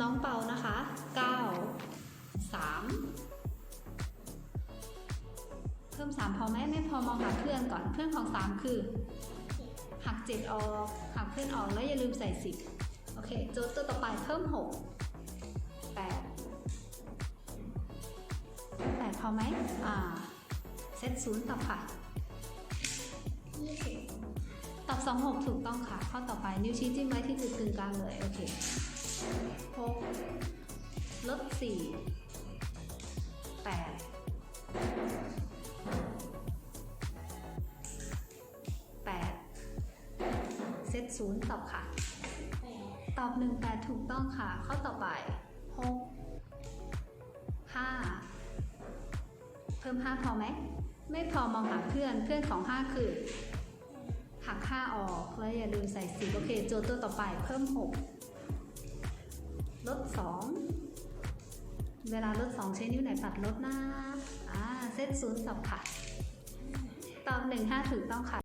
น้องเปานะคะ 9 3 เพิ่ม 3 พอไหมไม่พอมองหาเพื่อนก่อนเพื่อนของ 3 คือ หัก 7 ออก หักเพื่อนออกแล้วอย่าลืมใส่ 10 โอเค โจทย์ตัวต่อไปเพิ่ม 6 8 8 พอไหมอ่า เซตศูนย์ตอบค่ะยี่สิบตอบ 2 6 ถูกต้องค่ะ ข้อต่อไปนิ้วชี้จิ้มไว้ที่จุดกึ่งกลางเลย โอเค 6ลด4 8 8เซตศูนย์ตอบค่ะแปดตอบ1 8ถูกต้องค่ะ ข้อต่อไป6 5เพิ่ม5พอไหม ไม่พอมองหาเพื่อนเพื่อนของ5คือหัก5ออกแล้วอย่าลืมใส่10โอเค โจทย์ตัวต่อไปเพิ่ม6ลด2 เวลาลด2ใช้นิ้วไหนปัดลดนะอ่าเซตศูนย์สอบค่ะ ตอบ1 5ถูกต้องค่ะ